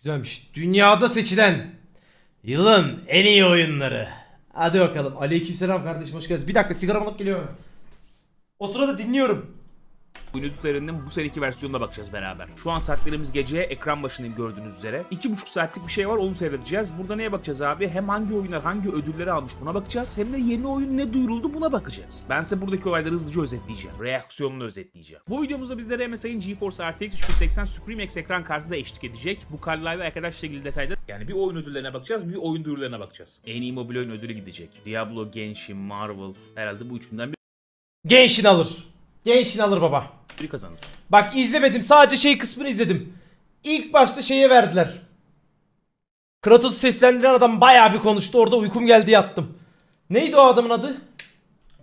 Güzelmiş. Dünyada seçilen yılın en iyi oyunları. Hadi bakalım. Aleykümselam kardeşim hoş geldiniz. Bir dakika sigara alıp geliyorum. O sırada dinliyorum. Oyuncularının bu seneki versiyonuna bakacağız beraber. Şu an saatlerimiz gece ekran başındayım gördüğünüz üzere. 2,5 saatlik bir şey var onu seyredeceğiz. Burada neye bakacağız abi? Hem hangi oyunlar hangi ödülleri almış buna bakacağız. Hem de yeni oyun ne duyuruldu buna bakacağız. Ben size buradaki olayları hızlıca özetleyeceğim. Reaksiyonunu özetleyeceğim. Bu videomuzda bizlere MSI'nin GeForce RTX 3080 Supreme X ekran kartı da eşlik edecek. Bu kartlarla arkadaşla ilgili detaylar yani bir oyun ödüllerine bakacağız bir oyun duyurularına bakacağız. En iyi mobil oyun ödülü gidecek. Diablo, Genshin, Marvel herhalde bu üçünden Gençin alır. Gençin alır baba. biri kazanır. Bak izlemedim. Sadece şey kısmını izledim. İlk başta şeye verdiler. Kratos'u seslendiren adam bayağı bir konuştu. Orada uykum geldi yattım. Neydi o adamın adı?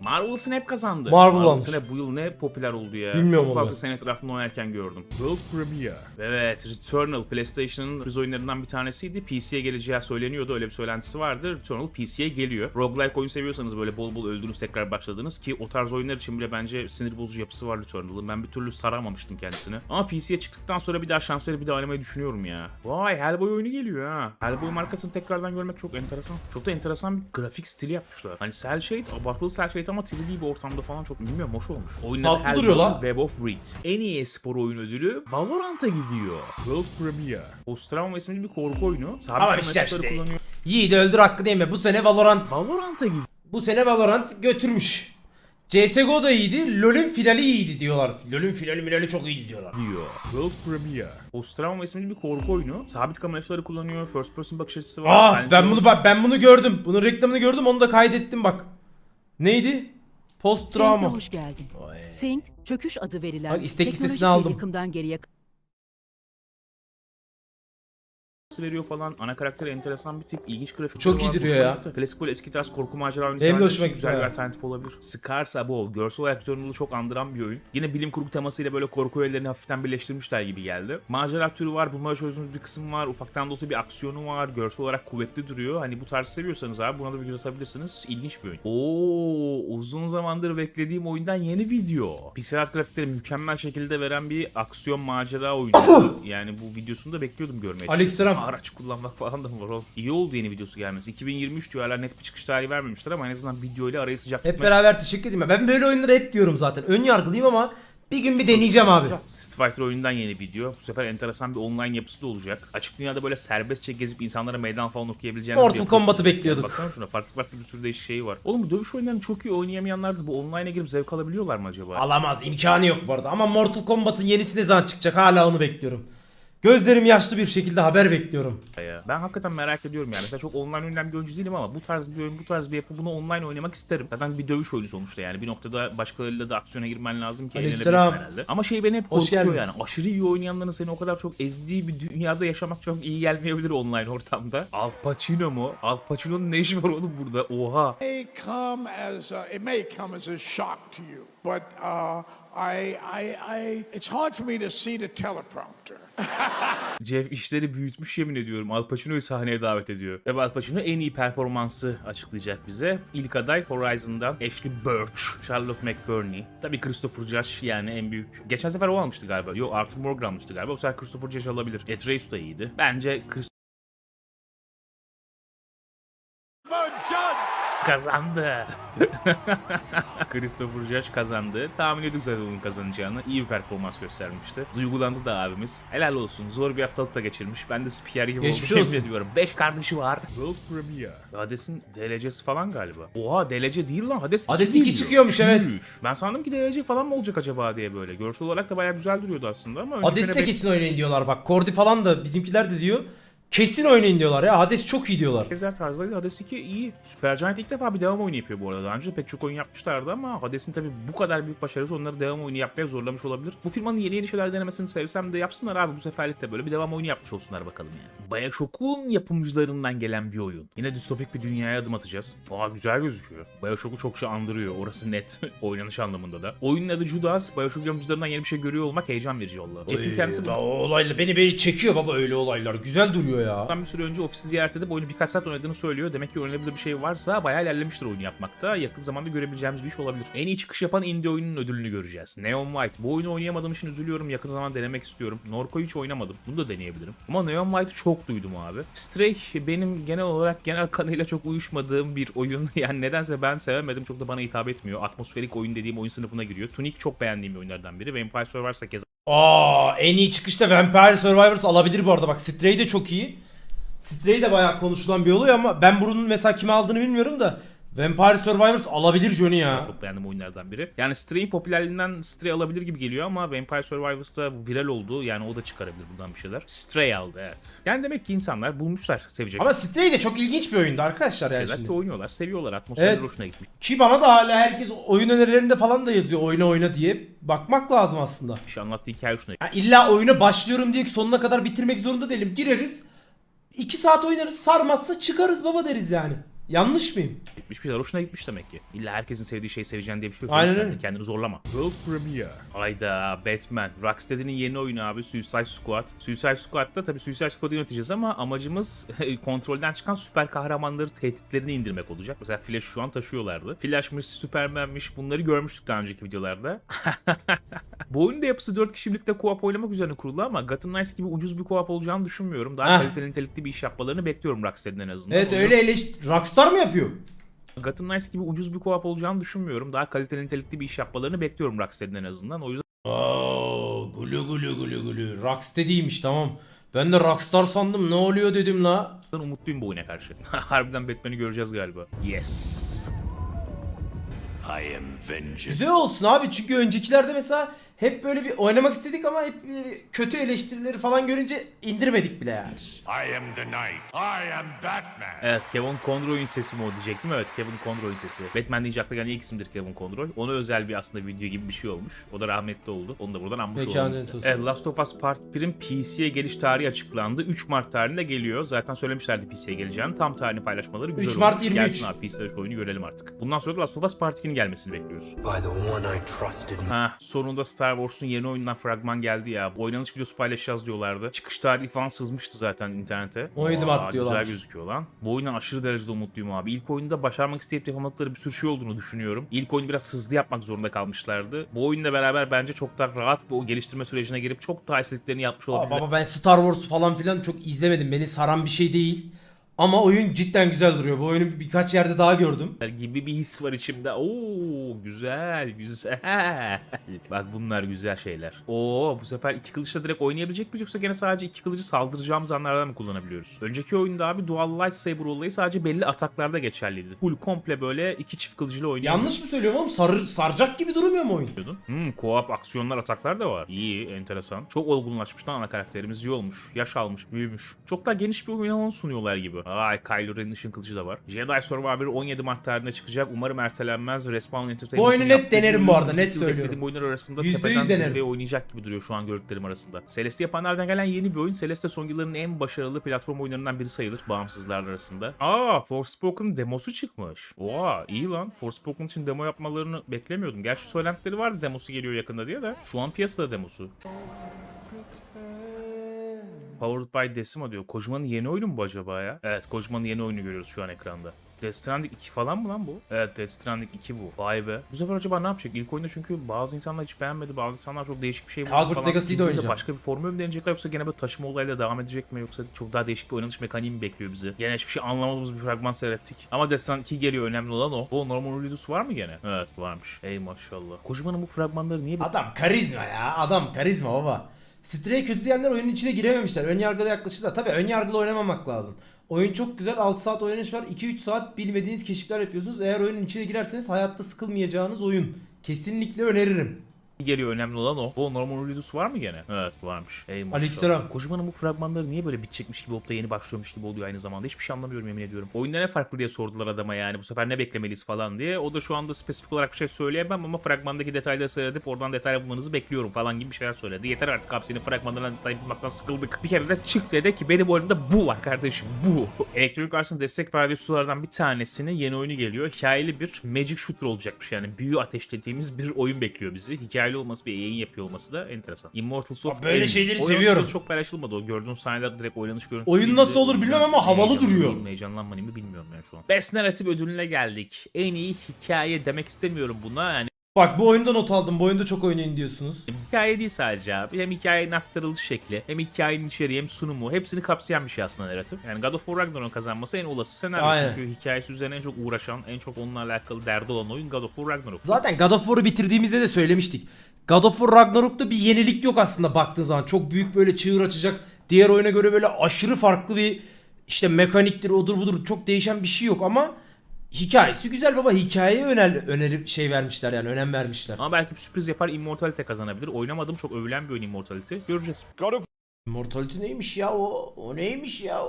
Marvel Snap kazandı. Marvel Marvel almış. Snap bu yıl ne popüler oldu ya. Bilmiyorum Çok fazla senin etrafında oynarken gördüm. World Premiere. Evet, Returnal PlayStation'ın sürpriz oyunlarından bir tanesiydi. PC'ye geleceği söyleniyordu. Öyle bir söylentisi vardı. Returnal PC'ye geliyor. Roguelike oyun seviyorsanız böyle bol bol öldünüz tekrar başladınız ki o tarz oyunlar için bile bence sinir bozucu yapısı var Returnal'ın. Ben bir türlü saramamıştım kendisini. Ama PC'ye çıktıktan sonra bir daha şans verip bir daha oynamayı düşünüyorum ya. Vay Hellboy oyunu geliyor ha. Hellboy markasını tekrardan görmek çok enteresan. Çok da enteresan bir grafik stili yapmışlar. Hani cel shade, abartılı cel shade ama 3D bir ortamda falan çok bilmiyorum hoş olmuş. Oyunda Tatlı duruyor lan. Web of Reed. En iyi spor oyun ödülü Valorant'a gidiyor. World Premiere. Post-Trauma isimli bir korku oyunu. Sabit Ama kamera işte açıları işte. kullanıyor. Yiğit öldür hakkı değil mi? Bu sene Valorant Valorant'a gidiyor. bu sene Valorant götürmüş. CSGO da iyiydi. LoL'ün finali iyiydi diyorlar. LoL'ün finali finali çok iyiydi diyorlar. World Premiere. Post-Trauma isimli bir korku oyunu. Sabit kamera açıları kullanıyor. First person bakış açısı var. Aa ben bunu bak ben bunu gördüm. Bunun reklamını gördüm. Onu da kaydettim bak. Neydi? Post Saint'e trauma. hoş geldin. Saint, çöküş adı verilen Bak, istek teknolojik bir aldım. yıkımdan geriye veriyor falan. Ana karakteri enteresan bir tip. ilginç grafik. Çok iyi duruyor ya. Klasik böyle eski tarz korku macera oyunu Benim de hoşuma gitti Güzel bir alternatif olabilir. Scars Above. Görsel olarak Returnal'ı çok andıran bir oyun. Yine bilim kurgu temasıyla böyle korku öğelerini hafiften birleştirmişler gibi geldi. Macera türü var. Bulmaca çözdüğümüz bir kısım var. Ufaktan da olsa bir aksiyonu var. Görsel olarak kuvvetli duruyor. Hani bu tarz seviyorsanız abi buna da bir göz atabilirsiniz. İlginç bir oyun. Oo, uzun zamandır beklediğim oyundan yeni video. Pixel art grafikleri mükemmel şekilde veren bir aksiyon macera oyunu. yani bu videosunu da bekliyordum görmeyi. Aleykümselam. Araç kullanmak falan da var oğlum? İyi oldu yeni videosu gelmesi. 2023 diyor hala net bir çıkış tarihi vermemişler ama en azından video ile arayı sıcak Hep tutmaya beraber teşekkür edeyim. Ben böyle oyunları hep diyorum zaten. Ön yargılıyım ama bir gün bir deneyeceğim abi. Street Fighter oyundan yeni video. Bu sefer enteresan bir online yapısı da olacak. Açık dünyada böyle serbestçe gezip insanlara meydan falan okuyabileceğiniz Mortal Kombat'ı olacak. bekliyorduk. Baksana şuna farklı farklı bir sürü değişik şeyi var. Oğlum bu dövüş oyunlarını çok iyi oynayamayanlar da bu online'a girip zevk alabiliyorlar mı acaba? Alamaz. imkanı yok bu arada. Ama Mortal Kombat'ın yenisi ne zaman çıkacak? Hala onu bekliyorum. Gözlerim yaşlı bir şekilde haber bekliyorum. ya. Ben hakikaten merak ediyorum yani. Mesela çok online oynayan bir oyuncu değilim ama bu tarz bir oyun, bu tarz bir yapı bunu online oynamak isterim. Zaten bir dövüş oyunu sonuçta yani. Bir noktada başkalarıyla da aksiyona girmen lazım ki eğlenebilirsin Aleykümselam. herhalde. Ama şey beni hep Hoş korkutuyor geldiniz. yani. Aşırı iyi oynayanların seni o kadar çok ezdiği bir dünyada yaşamak çok iyi gelmeyebilir online ortamda. Al Pacino mu? Al Pacino'nun ne işi var oğlum burada? Oha. may come as a, it may come as a shock to you, but uh, I, I, I, it's hard for me to see the teleprompter. Jeff işleri büyütmüş yemin ediyorum. Al Pacino'yu sahneye davet ediyor. Ve Al Pacino en iyi performansı açıklayacak bize. İlk aday Horizon'dan Ashley Birch, Charlotte McBurney. Tabii Christopher Judge yani en büyük. Geçen sefer o almıştı galiba. Yok Arthur Morgan almıştı galiba. Bu sefer Christopher Judge alabilir. Atreus da iyiydi. Bence Chris kazandı. Christopher Judge kazandı. Tahmin ediyorduk zaten onun kazanacağını. İyi bir performans göstermişti. Duygulandı da abimiz. Helal olsun. Zor bir hastalıkla geçirmiş. Ben de spiker gibi Geçmiş oldum ediyorum. 5 kardeşi var. World Premiere. Hades'in DLC'si falan galiba. Oha DLC değil lan. Hades 2 Hades iki geliyor. çıkıyormuş, evet. Ben sandım ki DLC falan mı olacak acaba diye böyle. Görsel olarak da bayağı güzel duruyordu aslında ama Hades'i öncekine de kesin oynayın diyorlar bak. Kordi falan da bizimkiler de diyor. Kesin oynayın diyorlar ya. Hades çok iyi diyorlar. Benzer tarzdaydı. Hades 2 iyi. Supergiant ilk defa bir devam oyunu yapıyor bu arada. Daha önce de pek çok oyun yapmışlardı ama Hades'in tabii bu kadar büyük başarısı onları devam oyunu yapmaya zorlamış olabilir. Bu firmanın yeni yeni şeyler denemesini sevsem de yapsınlar abi bu seferlik de böyle bir devam oyunu yapmış olsunlar bakalım yani. Bioshock'un yapımcılarından gelen bir oyun. Yine distopik bir dünyaya adım atacağız. Aa güzel gözüküyor. Bioshock'u çok şey andırıyor. Orası net. Oynanış anlamında da. Oyunun adı Judas. Bioshock yapımcılarından yeni bir şey görüyor olmak heyecan verici oldu. Jeff'in kendisi bu Oy, olayla beni beni çekiyor baba öyle olaylar. Güzel duruyor diyor ya. bir süre önce ofisi ziyaret edip oyunu birkaç saat oynadığını söylüyor. Demek ki oynanabilir bir şey varsa bayağı ilerlemiştir oyunu yapmakta. Yakın zamanda görebileceğimiz bir iş olabilir. En iyi çıkış yapan indie oyunun ödülünü göreceğiz. Neon White. Bu oyunu oynayamadığım için üzülüyorum. Yakın zamanda denemek istiyorum. Norco'yu hiç oynamadım. Bunu da deneyebilirim. Ama Neon White'ı çok duydum abi. Stray benim genel olarak genel kanıyla çok uyuşmadığım bir oyun. Yani nedense ben sevemedim. Çok da bana hitap etmiyor. Atmosferik oyun dediğim oyun sınıfına giriyor. Tunic çok beğendiğim oyunlardan biri. Vampire Survivors da keza Aa en iyi çıkışta Vampire Survivors alabilir bu arada. Bak Stray de çok iyi. Stray de bayağı konuşulan bir oluyor ama ben bunun mesela kime aldığını bilmiyorum da Vampire Survivors alabilir Johnny ya. Çok beğendiğim oyunlardan biri. Yani Stray'in popülerliğinden Stray alabilir gibi geliyor ama Vampire Survivors'ta viral oldu. Yani o da çıkarabilir buradan bir şeyler. Stray aldı evet. Yani demek ki insanlar bulmuşlar sevecek Ama Stray de çok ilginç bir oyundu arkadaşlar yani şeyler şimdi. oynuyorlar, seviyorlar. Atmosferleri Evet. hoşuna gitmiş. Ki bana da hala herkes oyun önerilerinde falan da yazıyor oyna oyna diye. Bakmak lazım aslında. Bir şey anlattığı hikaye hoşuna Ya illa oyuna başlıyorum diye ki sonuna kadar bitirmek zorunda değilim. Gireriz. 2 saat oynarız sarmazsa çıkarız baba deriz yani. Yanlış mıyım? gitmiş. Bir şeyler hoşuna gitmiş demek ki. İlla herkesin sevdiği şeyi seveceksin diye bir şey yok. Aynen öyle. Kendini zorlama. World Premiere. Ayda Batman. Rocksteady'nin yeni oyunu abi Suicide Squad. Suicide Squad'da tabii Suicide Squad'ı yöneteceğiz ama amacımız kontrolden çıkan süper kahramanları tehditlerini indirmek olacak. Mesela Flash şu an taşıyorlardı. Flash'mış, Superman'miş bunları görmüştük daha önceki videolarda. Bu oyunun da yapısı 4 kişi birlikte co-op oynamak üzerine kurulu ama Gotham Knights gibi ucuz bir co-op olacağını düşünmüyorum. Daha kaliteli nitelikli bir iş yapmalarını bekliyorum Rocksteady'den en azından. Evet O öyle eleş... Rockstar mı yapıyor? Gotham Knights gibi ucuz bir co-op olacağını düşünmüyorum. Daha kaliteli nitelikli bir iş yapmalarını bekliyorum Rocksteady'den en azından. O yüzden Oo, gulu gulu gulu gulu. Rocksteady'ymiş tamam. Ben de Rockstar sandım ne oluyor dedim la. umutluyum bu oyuna karşı. Harbiden Batman'i göreceğiz galiba. Yes. I am vengeance. Güzel olsun abi çünkü öncekilerde mesela hep böyle bir oynamak istedik ama hep böyle kötü eleştirileri falan görünce indirmedik bile yani. I am the Knight. I am Batman. Evet Kevin Conroy'un sesi mi o diyecektim. Evet Kevin Conroy'un sesi. Batman deyince akla gelen ilk isimdir Kevin Conroy. Ona özel bir aslında video gibi bir şey olmuş. O da rahmetli oldu. Onu da buradan anmış Mekanı olalım. Evet Last of Us Part 1'in PC'ye geliş tarihi açıklandı. 3 Mart tarihinde geliyor. Zaten söylemişlerdi PC'ye geleceğini. Tam tarihini paylaşmaları güzel 3 Mart olmuş. 23. Gelsin abi PC'de şu oyunu görelim artık. Bundan sonra da Last of Us Part 2'nin gelmesini bekliyoruz. by the one I trusted. Ha sonunda Star Wars'un yeni oyundan fragman geldi ya. Oynanış videosu paylaşacağız diyorlardı. Çıkış tarihi falan sızmıştı zaten internete. 17 Aa, Mart diyorlar. Güzel gözüküyor lan. Bu oyundan aşırı derecede umutluyum abi. İlk oyunda başarmak isteyip yapamadıkları bir sürü şey olduğunu düşünüyorum. İlk oyunu biraz hızlı yapmak zorunda kalmışlardı. Bu oyunla beraber bence çok daha rahat bir o geliştirme sürecine girip çok daha istediklerini yapmış Aa, olabilirler. baba ben Star Wars falan filan çok izlemedim. Beni saran bir şey değil. Ama oyun cidden güzel duruyor. Bu oyunu birkaç yerde daha gördüm. gibi bir his var içimde. Oo güzel güzel. Bak bunlar güzel şeyler. Oo bu sefer iki kılıçla direkt oynayabilecek miyiz yoksa gene sadece iki kılıcı saldıracağımız anlardan mı kullanabiliyoruz? Önceki oyunda abi dual lightsaber olayı sadece belli ataklarda geçerliydi. Full komple böyle iki çift kılıcıyla oynayabiliyordun. Yanlış mı söylüyorum oğlum? Sarı, saracak gibi durmuyor mu oyun? Hmm, co-op aksiyonlar ataklar da var. İyi, enteresan. Çok olgunlaşmış lan ana karakterimiz iyi olmuş. Yaş almış, büyümüş. Çok daha geniş bir oyun alanı sunuyorlar gibi. Ay Kylo Ren'in ışın kılıcı da var. Jedi Survivor 17 Mart tarihinde çıkacak. Umarım ertelenmez. Respawn Entertainment'ın Bu oyunu net denerim bu arada, net söylüyorum. beklediğim oyunlar arasında tepeden zirveye oynayacak gibi duruyor şu an gördüklerim arasında. Celeste yapanlardan gelen yeni bir oyun. Celeste son yılların en başarılı platform oyunlarından biri sayılır bağımsızlar arasında. Aa Forspoken demosu çıkmış. Oha iyi lan. Forspoken için demo yapmalarını beklemiyordum. Gerçi söylentileri vardı demosu geliyor yakında diye de. Şu an piyasada demosu. Powered by Decima diyor. Kojima'nın yeni oyunu mu bu acaba ya? Evet Kojima'nın yeni oyunu görüyoruz şu an ekranda. Death Stranding 2 falan mı lan bu? Evet Death Stranding 2 bu. Vay be. Bu sefer acaba ne yapacak? İlk oyunda çünkü bazı insanlar hiç beğenmedi. Bazı insanlar çok değişik bir şey buldu Hogwarts. Legacy'yi de. Başka bir formül mü deneyecekler yoksa gene böyle taşıma olayıyla devam edecek mi? Yoksa çok daha değişik bir oynanış mekaniği mi bekliyor bizi? Gene hiçbir şey anlamadığımız bir fragman seyrettik. Ama Death Stranding 2 geliyor önemli olan o. O normal videosu var mı gene? Evet varmış. Ey maşallah. Kojima'nın bu fragmanları niye Adam karizma ya. Adam karizma baba. Stray kötü diyenler oyunun içine girememişler. Ön yargılı yaklaşırlar. Tabii ön yargılı oynamamak lazım. Oyun çok güzel. 6 saat oynanış var. 2-3 saat bilmediğiniz keşifler yapıyorsunuz. Eğer oyunun içine girerseniz hayatta sıkılmayacağınız oyun. Kesinlikle öneririm. Geliyor önemli olan o. O normal videosu var mı gene? Evet varmış. Ey maşallah. Aleykümselam. Kojima'nın bu fragmanları niye böyle bitecekmiş gibi olup da yeni başlıyormuş gibi oluyor aynı zamanda. Hiçbir şey anlamıyorum yemin ediyorum. Oyunda ne farklı diye sordular adama yani. Bu sefer ne beklemeliyiz falan diye. O da şu anda spesifik olarak bir şey söyleyemem ama fragmandaki detayları seyredip oradan detay bulmanızı bekliyorum falan gibi bir şeyler söyledi. Yeter artık abi senin fragmanlarından detay bulmaktan sıkıldık. Bir kere de çık dedi ki benim oyunumda bu var kardeşim bu. Electronic Arts'ın destek verdiği sulardan bir tanesinin yeni oyunu geliyor. Hikayeli bir Magic Shooter olacakmış yani. Büyü ateşlediğimiz bir oyun bekliyor bizi. Hikaye hikayeli olması bir yayın yapıyor olması da enteresan. Immortal Soft böyle Enemy. şeyleri seviyorum. çok paylaşılmadı o. Gördüğün sahneler direkt oynanış görüntüsü. Oyun nasıl olur bilmem ama havalı duruyor. mı, Heyecanlanmayayım mı bilmiyorum yani şu an. Best Narrative ödülüne geldik. En iyi hikaye demek istemiyorum buna. Yani Bak bu oyunda not aldım. Bu oyunda çok oynayın diyorsunuz. Hikaye değil sadece abi. Hem hikayenin aktarılış şekli, hem hikayenin içeriği, hem sunumu hepsini kapsayan bir şey aslında narratif. Yani God of War Ragnarok'un kazanması en olası senaryo. Aynen. Çünkü hikayesi üzerine en çok uğraşan, en çok onunla alakalı derdi olan oyun God of War Ragnarok. Zaten God of War'u bitirdiğimizde de söylemiştik. God of War Ragnarok'ta bir yenilik yok aslında baktığın zaman. Çok büyük böyle çığır açacak. Diğer oyuna göre böyle aşırı farklı bir işte mekaniktir odur budur çok değişen bir şey yok ama hikayesi güzel baba. Hikayeye öner, önerip şey vermişler yani önem vermişler. Ama belki bir sürpriz yapar Immortality kazanabilir. Oynamadım çok övülen bir oyun Immortality. Göreceğiz. Immortality neymiş ya o? O neymiş ya?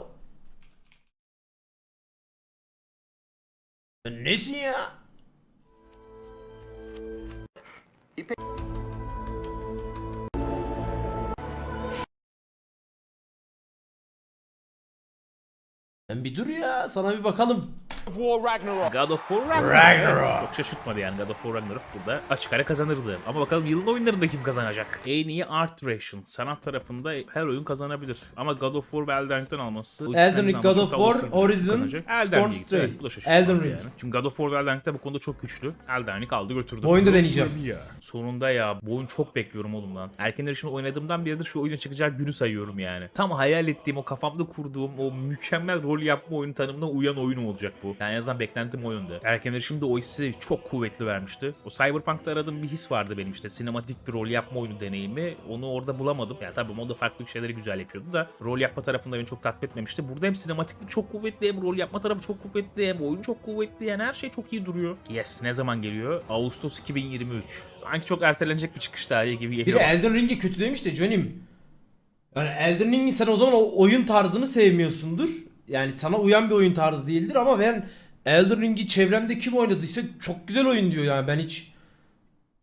Sen Nesin ya? Sen bir dur ya sana bir bakalım. God of War Ragnarok. Ragnarok. Evet, çok şaşırtmadı yani God of War Ragnarok burada açık ara kazanırdı. Ama bakalım yılın oyunlarında kim kazanacak? En iyi Art Direction. Sanat tarafında her oyun kazanabilir. Ama God of War ve Elden Ring'den alması. Elden Ring, God of War, Horizon, Scorn Strait. evet, bu da Elden Ring. yani. Çünkü God of War ve Elden Ring de bu konuda çok güçlü. Elden Ring aldı götürdü. Bu oyunu da deneyeceğim. Sonunda ya bu oyun çok bekliyorum oğlum lan. Erken erişimde oynadığımdan beridir şu oyuna çıkacağı günü sayıyorum yani. Tam hayal ettiğim o kafamda kurduğum o mükemmel rol yapma oyunu tanımına uyan oyunum olacak bu. Yani en azından beklentim o yönde. Erken erişimde o hissi çok kuvvetli vermişti. O Cyberpunk'ta aradığım bir his vardı benim işte. Sinematik bir rol yapma oyunu deneyimi. Onu orada bulamadım. Yani tabii moda farklı şeyleri güzel yapıyordu da rol yapma tarafında beni çok tatmin etmemişti. Burada hem sinematiklik çok kuvvetli hem rol yapma tarafı çok kuvvetli hem oyun çok kuvvetli. Yani her şey çok iyi duruyor. Yes ne zaman geliyor? Ağustos 2023. Sanki çok ertelenecek bir çıkış tarihi gibi Bir de geliyor. Elden Ring'e kötü demiş de Johnny'm. Yani Elden Ring'in sen o zaman o oyun tarzını sevmiyorsundur. Yani sana uyan bir oyun tarzı değildir ama ben Elden Ring'i çevremde kim oynadıysa çok güzel oyun diyor yani ben hiç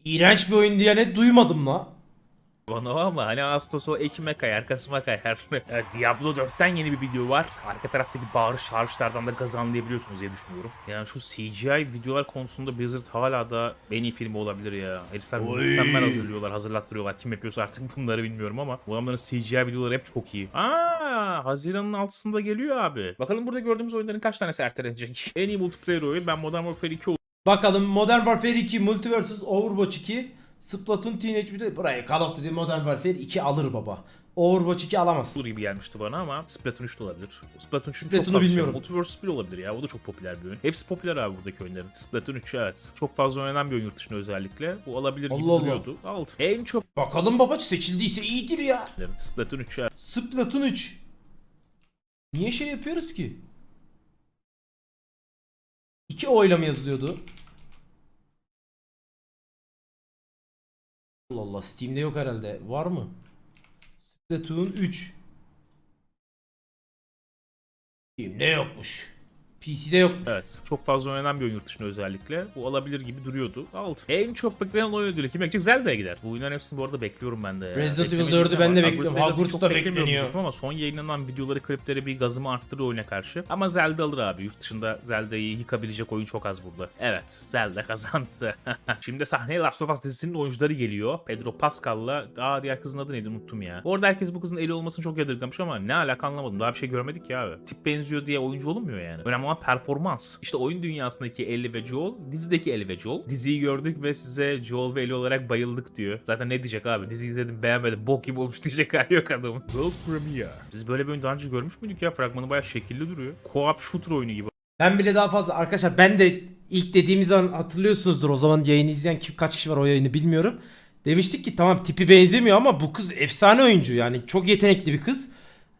iğrenç bir oyun diyene duymadım la. Bana o ama hani Ağustos o Ekim'e kayar, Kasım'a kayar. Evet, Diablo 4'ten yeni bir video var. Arka taraftaki bağırış çağrışlardan da gaz anlayabiliyorsunuz diye düşünüyorum. Yani şu CGI videolar konusunda Blizzard hala da en iyi filmi olabilir ya. Herifler mükemmel hazırlıyorlar, hazırlattırıyorlar. Kim yapıyorsa artık bunları bilmiyorum ama bu adamların CGI videoları hep çok iyi. Aa, Haziran'ın altısında geliyor abi. Bakalım burada gördüğümüz oyunların kaç tanesi ertelenecek? en iyi multiplayer oyun ben Modern Warfare 2 Bakalım Modern Warfare 2, Multiversus, Overwatch 2, Splatoon, Teenage Mutant burayı Call of Duty Modern Warfare 2 alır baba. Overwatch 2 alamaz. olur gibi gelmişti bana ama Splatoon 3 de olabilir. Splatoon 3'ün çok Splatoon'u fazla bilmiyorum. Multiverse 1 olabilir ya. O da çok popüler bir oyun. Hepsi popüler abi buradaki oyunların. Splatoon 3 evet. Çok fazla oynanan bir oyun yurt dışında özellikle. Bu alabilir gibi Allah Allah. duruyordu. Aldı. En çok Bakalım baba seçildiyse iyidir ya. Splatoon 3 evet. Splatoon 3. Niye şey yapıyoruz ki? İki oyla mı yazılıyordu? Allah Allah Steam'de yok herhalde. Var mı? Splatoon 3. Steam'de yokmuş. PC'de yokmuş. Evet. Çok fazla oynanan bir oyun yurt dışında özellikle. Bu alabilir gibi duruyordu. Aldı. En çok beklenen oyun ödülü kim bekleyecek? Zelda gider. Bu oyunların hepsini bu arada bekliyorum ben de. Resident Evil Beklemediğim 4'ü de ben de bekliyorum. Hogwarts da bekleniyor. Ama son yayınlanan videoları, klipleri bir gazımı arttırır oyuna karşı. Ama Zelda alır abi. Yurt dışında Zelda'yı yıkabilecek oyun çok az burada. Evet. Zelda kazandı. Şimdi sahneye Last of Us dizisinin oyuncuları geliyor. Pedro Pascal'la... Aa diğer kızın adı neydi unuttum ya. Bu arada herkes bu kızın eli olmasını çok yadırgamış ama ne alaka anlamadım. Daha bir şey görmedik ya abi. Tip benziyor diye oyuncu olunmuyor yani. Önemli olan performans. İşte oyun dünyasındaki Ellie ve Joel, dizideki Ellie ve Joel. Diziyi gördük ve size Joel ve Ellie olarak bayıldık diyor. Zaten ne diyecek abi? Diziyi dedim beğenmedim. Bok gibi olmuş diyecek hali yok adamın. World Premiere. Biz böyle bir oyun daha önce görmüş müydük ya? Fragmanı bayağı şekilli duruyor. Co-op shooter oyunu gibi. Ben bile daha fazla arkadaşlar ben de ilk dediğimiz zaman hatırlıyorsunuzdur o zaman yayını izleyen kim kaç kişi var o yayını bilmiyorum. Demiştik ki tamam tipi benzemiyor ama bu kız efsane oyuncu yani çok yetenekli bir kız.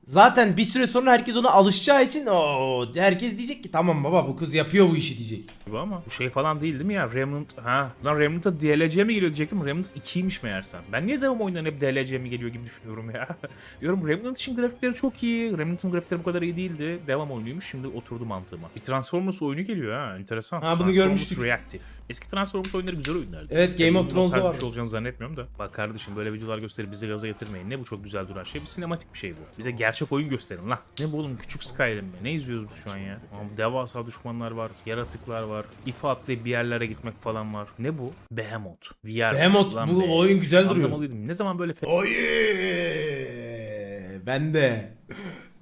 Zaten bir süre sonra herkes ona alışacağı için o herkes diyecek ki tamam baba bu kız yapıyor bu işi diyecek. gibi ama bu şey falan değil değil mi ya? Remnant ha. Lan Remnant'a DLC mi geliyor diyecektim. Remnant 2'ymiş meğersem. Ben niye devam oyunlarına hep DLC mi geliyor gibi düşünüyorum ya. Diyorum Remnant için grafikleri çok iyi. Remnant'ın grafikleri bu kadar iyi değildi. Devam oyunuymuş. Şimdi oturdu mantığıma. Bir Transformers oyunu geliyor ha. Enteresan. Ha, bunu görmüştük. Reactive. Eski Transformers oyunları güzel oyunlardı. Evet, Game of Tabii Thrones'da var. bir şey olacağını zannetmiyorum da. Bak kardeşim böyle videolar gösterip bizi gaza getirmeyin. Ne bu çok güzel duran şey? Bir sinematik bir şey bu. Bize gerçek Gerçek oyun gösterin lan. Ne bu oğlum küçük Skyrim mi? Ne izliyoruz biz şu an ya? Ama devasa düşmanlar var, yaratıklar var, ipi atlayıp bir yerlere gitmek falan var. Ne bu? Behemoth. VR. Behemoth, Lan bu be. oyun güzel duruyor. Anlamalıydım. Ne zaman böyle Oy! Ben de.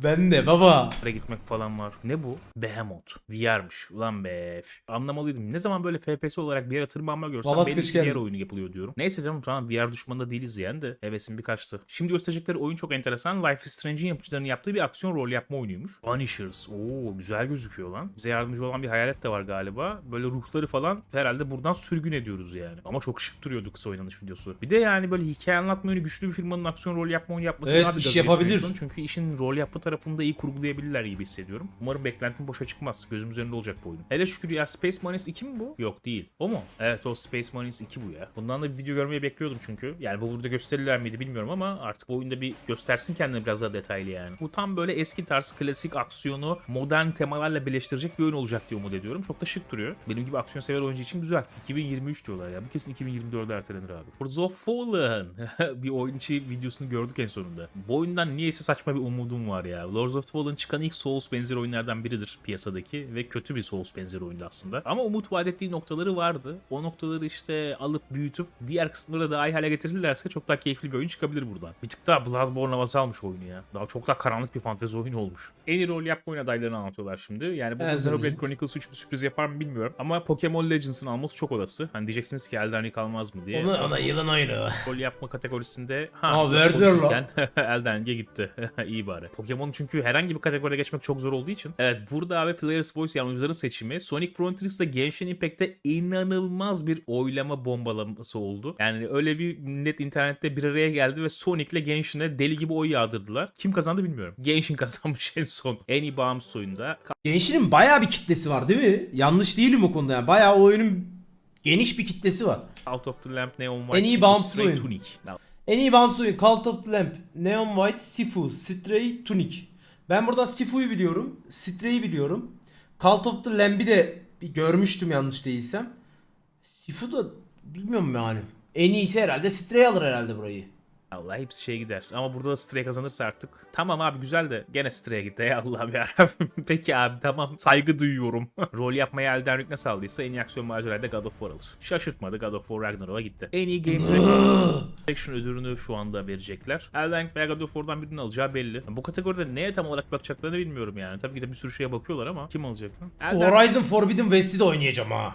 Ben de baba. Nereye gitmek falan var. Ne bu? Behemoth. VR'mış. Ulan be. Anlamalıydım. Ne zaman böyle FPS olarak bir yere tırmanma görsem Valla benim sıkış VR geldi. oyunu yapılıyor diyorum. Neyse canım tamam VR düşmanı da değiliz yani de hevesim bir kaçtı. Şimdi gösterecekleri oyun çok enteresan. Life is Strange'in yapıcılarının yaptığı bir aksiyon rol yapma oyunuymuş. Punishers. Oo güzel gözüküyor lan. Bize yardımcı olan bir hayalet de var galiba. Böyle ruhları falan herhalde buradan sürgün ediyoruz yani. Ama çok şık duruyordu kısa oynanış videosu. Bir de yani böyle hikaye anlatma oyunu güçlü bir firmanın aksiyon rol yapma oyunu yapması Evet, iş yapabilir. Çünkü işin rol yapma tarafını da iyi kurgulayabilirler gibi hissediyorum. Umarım beklentim boşa çıkmaz. Gözüm üzerinde olacak bu oyun. Hele şükür ya Space Marines 2 mi bu? Yok değil. O mu? Evet o Space Marines 2 bu ya. Bundan da bir video görmeyi bekliyordum çünkü. Yani bu burada gösterirler miydi bilmiyorum ama artık bu oyunda bir göstersin kendini biraz daha detaylı yani. Bu tam böyle eski tarz klasik aksiyonu modern temalarla birleştirecek bir oyun olacak diye umut ediyorum. Çok da şık duruyor. Benim gibi aksiyon sever oyuncu için güzel. 2023 diyorlar ya. Bu kesin 2024'de ertelenir abi. Forza Fallen. bir oyun içi videosunu gördük en sonunda. Bu oyundan niyeyse saçma bir umudum var ya. Lords of the Fallen çıkan ilk Souls benzeri oyunlardan biridir piyasadaki ve kötü bir Souls benzeri oyundu aslında. Ama umut vaat ettiği noktaları vardı. O noktaları işte alıp büyütüp diğer kısımları da daha iyi hale getirirlerse çok daha keyifli bir oyun çıkabilir buradan. Bir tık daha Bloodborne havası almış oyunu ya. Daha çok daha karanlık bir fantezi oyunu olmuş. En iyi rol yapma oyun adaylarını anlatıyorlar şimdi. Yani bu Xenoblade. Chronicles 3 bir sürpriz yapar mı bilmiyorum. Ama Pokemon Legends'ın alması çok olası. Hani diyeceksiniz ki Elden Ring almaz mı diye. Ona, ona yılın oyunu. Rol yapma kategorisinde ha, Aa, verdiler lan. Elden Ring'e gitti. İyi bari. Pokemon çünkü herhangi bir kategoriye geçmek çok zor olduğu için. Evet burada abi Player's Voice yani oyuncuların seçimi Sonic Frontiers'da Genshin Impact'te inanılmaz bir oylama bombalaması oldu. Yani öyle bir net internette bir araya geldi ve Sonic'le Genshin'e deli gibi oy yağdırdılar. Kim kazandı bilmiyorum. Genshin kazanmış en son. En iyi bağımsız oyunda. Gençlerin bayağı bir kitlesi var değil mi? Yanlış değilim o konuda yani. Bayağı o oyunun geniş bir kitlesi var. Out of the Lamp, Neon White, Sifu, iyi bağımsız oyun. Tunic. En iyi oyun Cult of the Lamp, Neon White, Sifu, Stray, Tunic. Ben buradan Sifu'yu biliyorum. Stray'i biliyorum. Cult of the Lamb'i de görmüştüm yanlış değilsem. Sifu da bilmiyorum yani. En iyisi herhalde Stray alır herhalde burayı. Allah hepsi şey gider. Ama burada da Stray kazanırsa artık. Tamam abi güzel de gene Stray'e gitti. Ey Allah'ım yarabbim. Peki abi tamam saygı duyuyorum. Rol yapmayı Elden Ring nasıl aldıysa en iyi aksiyon macerayı da God of War alır. Şaşırtmadı God of War Ragnarok'a gitti. En iyi gameplay Action ödülünü şu anda verecekler. Elden Ring veya God of War'dan birini alacağı belli. Bu kategoride neye tam olarak bakacaklarını bilmiyorum yani. Tabii ki de bir sürü şeye bakıyorlar ama kim alacak? Elden Horizon Forbidden West'i de oynayacağım ha.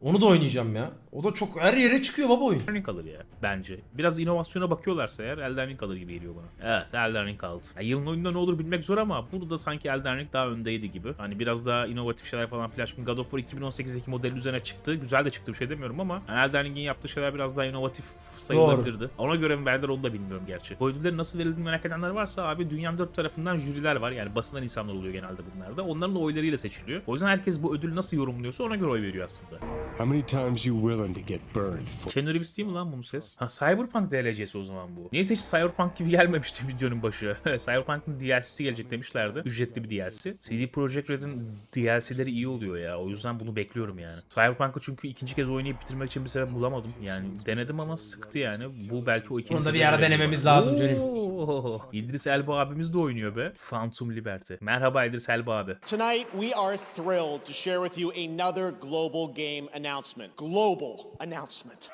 Onu da oynayacağım ya. O da çok her yere çıkıyor baba oyun. Elden Ring alır ya bence. Biraz inovasyona bakıyorlarsa eğer Elden Ring alır gibi geliyor bana. Evet Elden Ring aldı. Ya yılın oyununda ne olur bilmek zor ama burada sanki Elden Ring daha öndeydi gibi. Hani biraz daha inovatif şeyler falan. Şimdi God of War 2018'deki modelin üzerine çıktı. Güzel de çıktı bir şey demiyorum ama yani Elden Ring'in yaptığı şeyler biraz daha inovatif sayılabilirdi. Ona göre mi verdiler onu da bilmiyorum gerçi. Bu ödüllerin nasıl verildiğini merak edenler varsa abi dünyanın dört tarafından jüriler var. Yani basından insanlar oluyor genelde bunlarda. Onların da oylarıyla seçiliyor. O yüzden herkes bu ödülü nasıl yorumluyorsa ona göre oy veriyor aslında. How many times you willing to get burned for? Keanu Reeves değil mi lan bunun ses? Ha Cyberpunk DLC'si o zaman bu. Neyse hiç Cyberpunk gibi gelmemişti videonun başı. Cyberpunk'ın DLC'si gelecek demişlerdi. Ücretli bir DLC. CD Projekt Red'in DLC'leri iyi oluyor ya. O yüzden bunu bekliyorum yani. Cyberpunk'ı çünkü ikinci kez oynayıp bitirmek için bir sebep bulamadım. Yani denedim ama sıktı yani. Bu belki o ikinci Bunu da bir ara denememiz lazım canım. Oo, İdris Elba abimiz de oynuyor be. Phantom Liberty. Merhaba İdris Elba abi. Tonight, we are thrilled to share with you another global game announcement. Global announcement.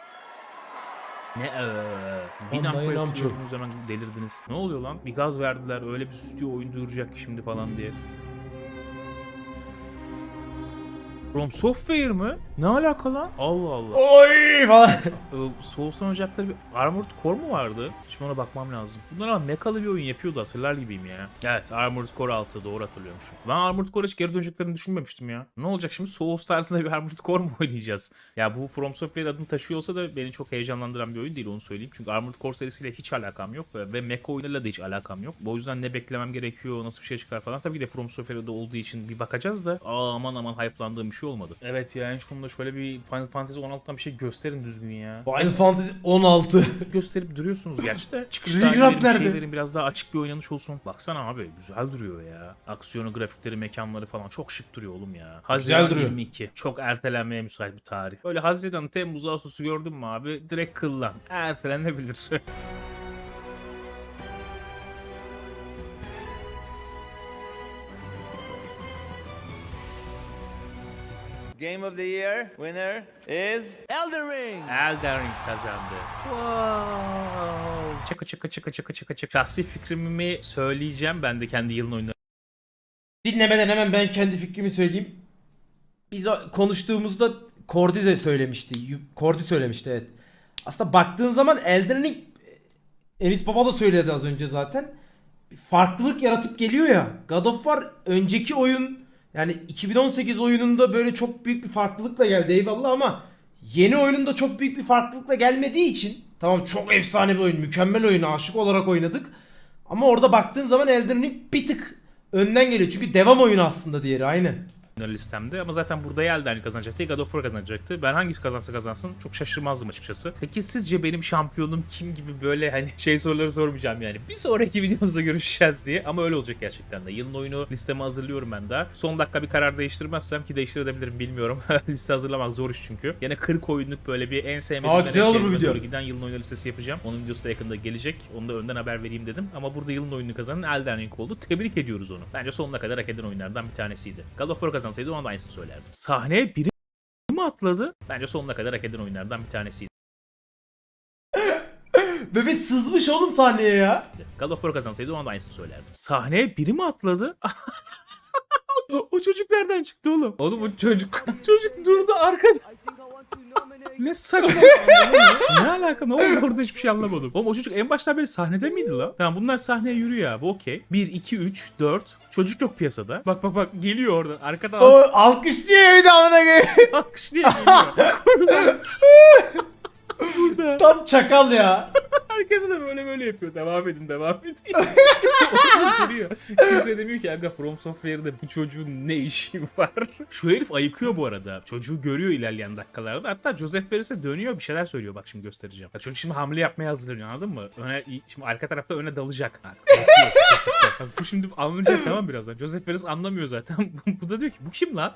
Ne eee? Bir Namco Namco. istiyorsunuz hemen delirdiniz. Ne oluyor lan? Bir gaz verdiler öyle bir stüdyo oyun duyuracak ki şimdi falan diye. From Software mı? Ne alaka lan? Allah Allah. Oy falan. Ee, Soğuksan Ocak'ta bir Armored Core mu vardı? Şimdi ona bakmam lazım. Bunlar ama mekalı bir oyun yapıyordu hatırlar gibiyim ya. Evet Armored Core 6 doğru hatırlıyormuşum. Ben Armored Core hiç geri döneceklerini düşünmemiştim ya. Ne olacak şimdi Souls tarzında bir Armored Core mu oynayacağız? Ya bu From Software adını taşıyor olsa da beni çok heyecanlandıran bir oyun değil onu söyleyeyim. Çünkü Armored Core serisiyle hiç alakam yok ve, ve mecha oyunlarıyla da hiç alakam yok. O yüzden ne beklemem gerekiyor, nasıl bir şey çıkar falan. Tabii ki de From Software'da olduğu için bir bakacağız da aa, aman aman hype'landığım bir şey olmadı. Evet ya en sonunda şöyle bir Final Fantasy 16'dan bir şey gösterin düzgün ya Final Fantasy 16. gösterip duruyorsunuz gerçi de çıkış Ring Rat tarihleri bir nerede? şeylerin biraz daha açık bir oynanış olsun. Baksana abi güzel duruyor ya. Aksiyonu, grafikleri, mekanları falan çok şık duruyor oğlum ya. Haziran duruyor. 22. Çok ertelenmeye müsait bir tarih. Öyle Haziran, Temmuz, Ağustos'u gördün mü abi? Direkt kıllan. Ertelenebilir. Game of the Year winner is Elden Ring. Elden Ring kazandı. Wow. Çıkı çıkı çıkı çıkı çıkı çıkı. Şahsi fikrimi söyleyeceğim. Ben de kendi yılın oyunları Dinlemeden hemen ben kendi fikrimi söyleyeyim. Biz konuştuğumuzda Kordi de söylemişti. Kordi söylemişti evet. Aslında baktığın zaman Elden Ring Enis Baba da söyledi az önce zaten. Bir farklılık yaratıp geliyor ya. God of War önceki oyun yani 2018 oyununda böyle çok büyük bir farklılıkla geldi eyvallah ama yeni oyununda çok büyük bir farklılıkla gelmediği için tamam çok efsane bir oyun, mükemmel oyun, aşık olarak oynadık. Ama orada baktığın zaman Elden Ring bir tık önden geliyor. Çünkü devam oyunu aslında diğeri aynen. Listemde. Ama zaten burada Elden Ring kazanacaktı God of War kazanacaktı. Ben hangisi kazansa kazansın çok şaşırmazdım açıkçası. Peki sizce benim şampiyonum kim gibi böyle hani şey soruları sormayacağım yani. Bir sonraki videomuzda görüşeceğiz diye. Ama öyle olacak gerçekten de. Yılın oyunu listemi hazırlıyorum ben daha. Son dakika bir karar değiştirmezsem ki değiştirebilirim bilmiyorum. Liste hazırlamak zor iş çünkü. Yine 40 oyunluk böyle bir en sevmediğim Aa, güzel olur bu video. giden yılın oyunu listesi yapacağım. Onun videosu da yakında gelecek. Onu da önden haber vereyim dedim. Ama burada yılın oyunu kazanan Elden Ring oldu. Tebrik ediyoruz onu. Bence sonuna kadar hak eden oyunlardan bir tanesiydi. God of War kazansaydı ona da aynısını söylerdim. Sahneye biri mi atladı? Bence sonuna kadar hak eden oyunlardan bir tanesiydi. Bebe sızmış oğlum sahneye ya. God of War kazansaydı ona da aynısını söylerdim. Sahneye biri mi atladı? o çocuk nereden çıktı oğlum? Oğlum o çocuk. çocuk durdu arkada. ne saçma. ne alaka? Ne oldu orada hiçbir şey anlamadım. Oğlum o çocuk en baştan beri sahnede miydi lan? Tamam bunlar sahneye yürüyor abi okey. 1, 2, 3, 4. Çocuk yok piyasada. Bak bak bak geliyor oradan. Arkadan O alkışlıyor bir de amına koyayım. alkış diye geliyor. Tam çakal ya. Herkese de böyle böyle yapıyor. Devam edin devam edin. Duruyor. Kimse demiyor ki aga From Software'de bu çocuğun ne işi var? Şu herif ayıkıyor bu arada. Çocuğu görüyor ilerleyen dakikalarda. Hatta Joseph Ferris'e dönüyor bir şeyler söylüyor. Bak şimdi göstereceğim. Bak çocuk şimdi hamle yapmaya hazırlanıyor anladın mı? Öne, şimdi arka tarafta öne dalacak. Bak, Bak, bu şimdi anlayacak tamam birazdan. Joseph Ferris anlamıyor zaten. bu da diyor ki bu kim lan?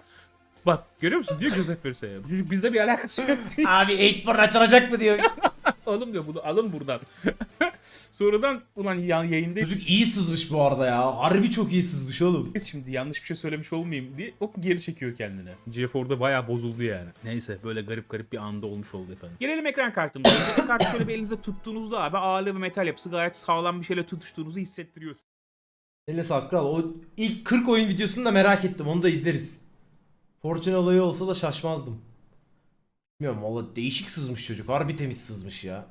Bak görüyor musun diyor Joseph çocuk bizde bir alakası yok. Abi 8 açılacak mı diyor. Oğlum diyor bunu alın buradan. Sonradan ulan ya, yayındayız. Çocuk iyi sızmış bu arada ya. Harbi çok iyi sızmış oğlum. Şimdi yanlış bir şey söylemiş olmayayım diye o geri çekiyor kendini. Jeff orada bayağı bozuldu yani. Neyse böyle garip garip bir anda olmuş oldu efendim. Gelelim ekran kartımıza. Ekran kartı şöyle bir elinizde tuttuğunuzda abi ağırlığı ve metal yapısı gayet sağlam bir şeyle tutuştuğunuzu hissettiriyor. Eline sağlık kral. O ilk 40 oyun videosunu da merak ettim. Onu da izleriz. Fortune olayı olsa da şaşmazdım. Bilmiyorum valla değişik sızmış çocuk. Harbi temiz sızmış ya.